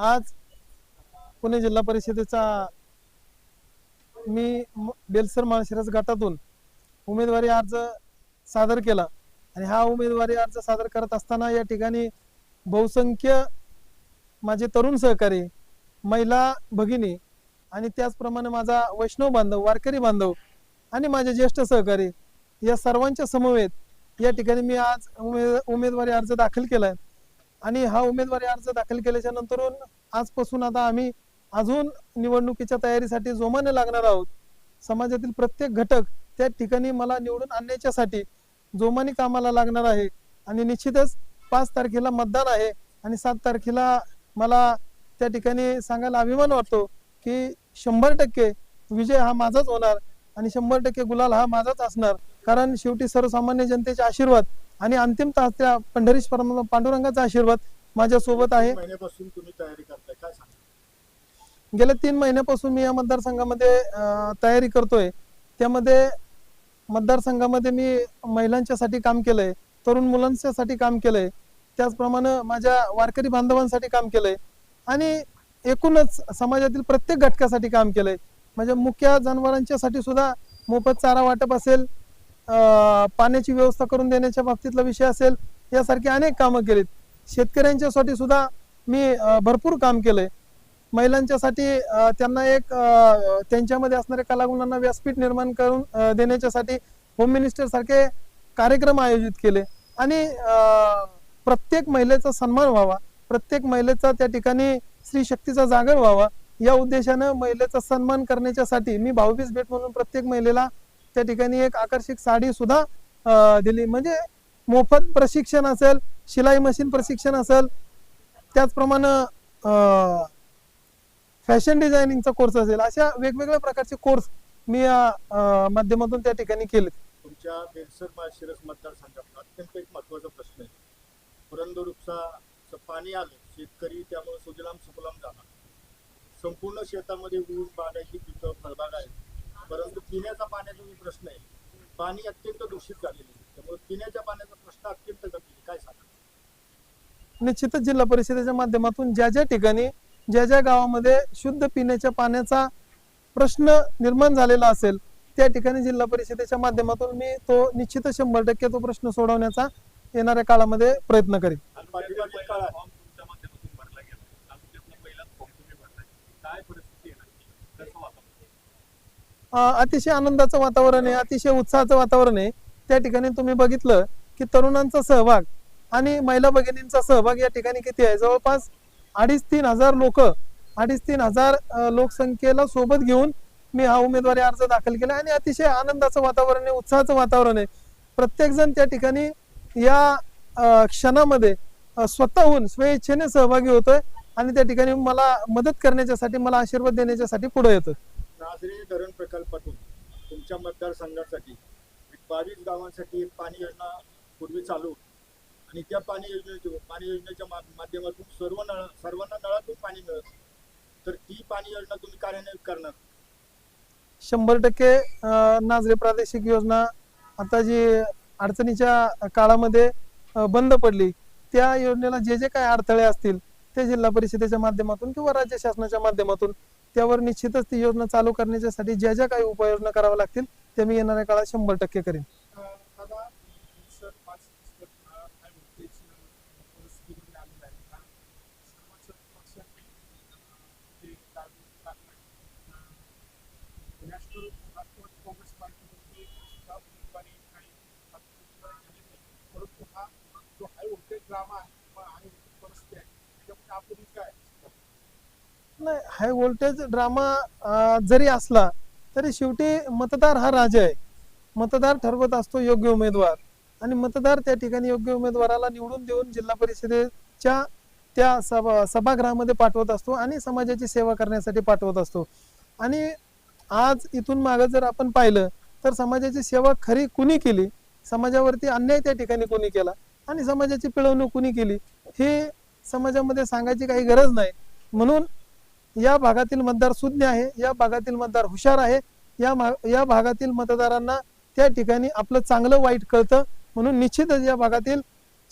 आज पुणे जिल्हा परिषदेचा मी म- बेलसर माळशिरस गटातून उमेदवारी अर्ज सादर केला. आणि हा उमेदवारी अर्ज सादर करत असताना या ठिकाणी बहुसंख्य माझे तरुण सहकारी महिला भगिनी आणि त्याचप्रमाणे माझा वैष्णव बांधव वारकरी बांधव आणि माझे ज्येष्ठ सहकारी या सर्वांच्या समवेत या ठिकाणी मी आज उमेद उमेदवारी अर्ज दाखल केला आहे आणि हा उमेदवारी अर्ज दाखल केल्याच्यानंतर आजपासून आता आम्ही अजून निवडणुकीच्या तयारीसाठी जोमाने लागणार आहोत. समाजातील प्रत्येक घटक त्या ठिकाणी मला निवडून आणण्याच्यासाठी जोमाने कामाला लागणार आहे. आणि निश्चितच पाच तारखेला मतदान आहे आणि सात तारखेला मला त्या ठिकाणी सांगायला अभिमान वाटतो की शंभर टक्के विजय हा माझाच होणार आणि शंभर टक्के गुलाल हा माझाच असणार. कारण शेवटी सर्वसामान्य जनतेचे आशीर्वाद आणि अंतिमतः त्या पंढरीश्वर पांडुरंगाचा आशीर्वाद माझ्या सोबत आहे महिन्यापासून तुम्ही तयारी करताय काय सांगा गेल्या तीन महिन्यापासून मी या मतदारसंघामध्ये तयारी करतोय. त्यामध्ये मतदारसंघामध्ये मी महिलांच्यासाठी काम केलंय तरुण मुलांच्यासाठी काम केलंय त्याचप्रमाणे माझ्या वारकरी बांधवांसाठी काम केलंय आणि एकूणच समाजातील प्रत्येक घटकासाठी काम केलंय. म्हणजे मुख्य जनावरांच्यासाठी सुद्धा मोफत चारा वाटप असेल पाण्याची व्यवस्था करून देण्याच्या बाबतीतला विषय असेल यासारखे अनेक कामं केलीत. शेतकऱ्यांच्यासाठी सुद्धा मी भरपूर काम केलंय. महिलांच्यासाठी त्यांना एक त्यांच्यामध्ये असणाऱ्या कलागुणांना व्यासपीठ निर्माण करून देण्याच्यासाठी होम मिनिस्टर सारखे कार्यक्रम आयोजित केले. आणि प्रत्येक महिलेचा सन्मान व्हावा प्रत्येक महिलेचा त्या ठिकाणी स्त्री शक्तीचा जागर व्हावा या उद्देशानं महिलेचा सन्मान करण्याच्यासाठी मी भाऊबीज भेट म्हणून प्रत्येक महिलेला त्या ठिकाणी एक आकर्षक साडी सुद्धा दिली. म्हणजे मोफत प्रशिक्षण असेल शिलाई मशीन प्रशिक्षण असेल त्याचप्रमाणे फॅशन डिझायनिंगचा कोर्स असेल अशा वेगवेगळ्या प्रकारचे कोर्स मी या माध्यमातून त्या ठिकाणी केले तुमच्या बेलसर माशिरस मतदारसंघात अत्यंत एक महत्त्वाचा प्रश्न आहे. पुरंदर उपसाचं पाणी आलं शेतकरी त्यामुळे सुजलाम सुफलाम झाला. संपूर्ण शेतामध्ये ऊस बागायची पिकं फळबाग आहेत. परंतु पिण्याचा पाण्याचा जो प्रश्न आहे पाणी अत्यंत दूषित झालेलं आहे. त्यामुळे पिण्याच्या पाण्याचा प्रश्न अत्यंत गंभीर. काय सांगा निश्चितच जिल्हा परिषदेच्या माध्यमातून ज्या ज्या ठिकाणी ज्या ज्या गावामध्ये शुद्ध पिण्याच्या पाण्याचा प्रश्न निर्माण झालेला असेल त्या ठिकाणी जिल्हा परिषदेच्या माध्यमातून मी तो निश्चितच शंभर टक्के तो प्रश्न सोडवण्याचा येणाऱ्या काळामध्ये प्रयत्न करेन. काय परिस्थिती आहे नक्की कसं वातावरण अ, अतिशय आनंदाचं वातावरण आहे अतिशय उत्साहाचं वातावरण आहे. त्या ठिकाणी तुम्ही बघितलं की तरुणांचा सहभाग आणि महिला भगिनींचा सहभाग या ठिकाणी किती आहे? जवळपास अडीच तीन हजार लोक अडीच तीन हजार लोकसंख्येला सोबत घेऊन मी हा उमेदवारी अर्ज दाखल केला आणि अतिशय आनंदाचं वातावरण आहे उत्साहाचं वातावरण आहे. प्रत्येक जण त्या ठिकाणी या क्षणामध्ये स्वतःहून स्वेच्छेने सहभागी होतोय आणि त्या ठिकाणी मला मदत करण्याच्यासाठी मला आशीर्वाद देण्याच्यासाठी पुढे येतोय. नाझरे धरण प्रकल्पातून तुमच्या मतदारसंघासाठी बावीस गावांसाठी एक पाणी योजना पूर्वी चालू आणि त्या पाणी योजनेतून पाणी योजनेच्या माध्यमातून सर्व नळ सर्वांना नळातून पाणी मिळत तर ती पाणी योजना तुम्ही कार्यान्वित करणार? शंभर टक्के नाझरे प्रादेशिक योजना आता जी अडचणीच्या काळामध्ये बंद पडली त्या योजनेला जे जे काही अडथळे असतील ते जिल्हा परिषदेच्या माध्यमातून किंवा राज्य शासनाच्या माध्यमातून त्यावर निश्चितच ती योजना चालू करण्याच्यासाठी ज्या ज्या काही उपाययोजना कराव्या लागतील त्या मी येणाऱ्या काळात शंभर टक्के करेन. दादा नाही हाय व्होल्टेज ड्रामा जरी असला तरी शेवटी मतदार हा राजा आहे. मतदार ठरवत असतो योग्य उमेदवार. आणि मतदार त्या ठिकाणी योग्य उमेदवाराला निवडून देऊन जिल्हा परिषदेच्या त्या सभा सभागृहामध्ये पाठवत असतो आणि समाजाची सेवा करण्यासाठी पाठवत असतो. आणि आज इथून मागं जर आपण पाहिलं तर समाजाची सेवा खरी कुणी केली? समाजावरती अन्याय त्या ठिकाणी कोणी केला? आणि समाजाची पिळवणूक कुणी केली? हे समाजामध्ये सांगायची काही गरज नाही. म्हणून या भागातील मतदार सुज्ञ आहे या भागातील मतदार हुशार आहे या मा- या भागातील मतदारांना त्या ठिकाणी आपलं चांगलं वाईट कळतं. म्हणून निश्चितच या भागातील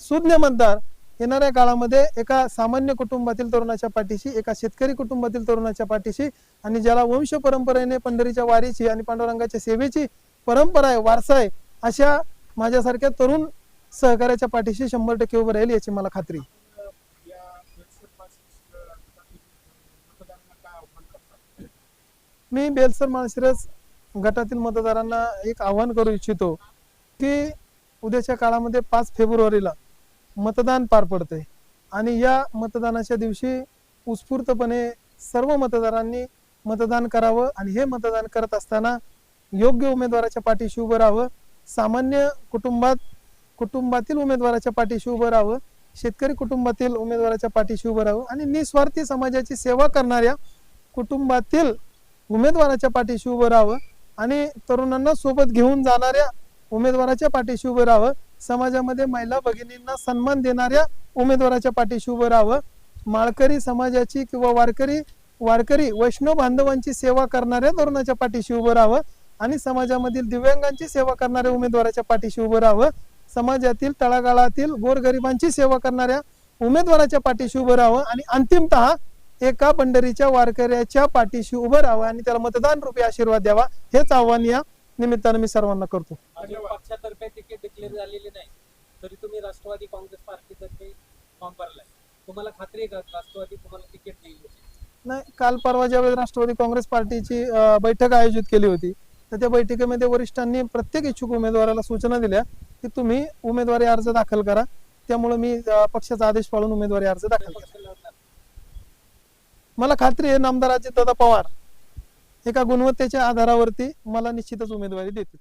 सुज्ञ मतदार येणाऱ्या काळामध्ये एका सामान्य कुटुंबातील तरुणाच्या पाठीशी एका शेतकरी कुटुंबातील तरुणाच्या पाठीशी आणि ज्याला वंश परंपरेने पंढरीच्या वारीची आणि पांडुरंगाच्या सेवेची परंपरा आहे वारसा आहे अशा माझ्यासारख्या तरुण सहकार्याच्या पाठीशी शंभर टक्के उभं राहील याची मला खात्री आहे. आपण या बेलसर पाच गटातील मतदारांना काय आव्हान करतात मी बेलसर माळशिरस गटातील मतदारांना एक आवाहन करू इच्छितो की उद्याच्या काळामध्ये पाच फेब्रुवारीला मतदान पार पडते आणि या मतदानाच्या दिवशी उत्स्फूर्तपणे सर्व मतदारांनी मतदान करावं आणि हे मतदान करत असताना योग्य उमेदवाराच्या पाठीशी उभं राहावं सामान्य कुटुंबात कुटुंबातील उमेदवाराच्या पाठीशी उभं राहावं शेतकरी कुटुंबातील उमेदवाराच्या पाठीशी उभं राहावं आणि निस्वार्थी समाजाची सेवा करणाऱ्या कुटुंबातील उमेदवाराच्या पाठीशी उभं राहावं आणि तरुणांना सोबत घेऊन जाणाऱ्या उमेदवाराच्या पाठीशी उभं राहावं. समाजामध्ये महिला भगिनींना सन्मान देणाऱ्या उमेदवाराच्या पाठीशी उभं राहावं. माळकरी समाजाची किंवा वारकरी वारकरी वैष्णव बांधवांची सेवा करणाऱ्या तरुणाच्या पाठीशी उभं राहावं आणि समाजामधील दिव्यांगांची सेवा करणाऱ्या उमेदवाराच्या पाठीशी उभं राहावं. समाजातील तळागाळातील गोरगरिबांची सेवा करणाऱ्या उमेदवाराच्या पाठीशी उभं राहावं आणि अंतिमतः एका पंढरीच्या वारकऱ्याच्या पाठीशी उभं राहावं आणि त्याला मतदान रूपी आशीर्वाद द्यावा हेच आव्हान या निमित्तानं मी सर्वांना करतो. पक्षातर्फे तिकीट डिक्लेअर झालेली नाही. तरी तुम्ही राष्ट्रवादी काँग्रेस पार्टीतर्फे फॉर्म भरलाय. तुम्हाला खात्री आहे का? राष्ट्रवादी तुम्हाला तिकीट देईल नाही काल परवा ज्यावेळेस राष्ट्रवादी काँग्रेस पार्टीची बैठक आयोजित केली होती तर त्या बैठकीमध्ये वरिष्ठांनी प्रत्येक इच्छुक उमेदवाराला सूचना दिल्या की तुम्ही उमेदवारी अर्ज दाखल करा. त्यामुळे मी पक्षाचा आदेश पाळून उमेदवारी अर्ज दाखल केला. मला खात्री आहे नामदार अजितदादा पवार एका गुणवत्तेच्या आधारावरती मला निश्चितच उमेदवारी देतील.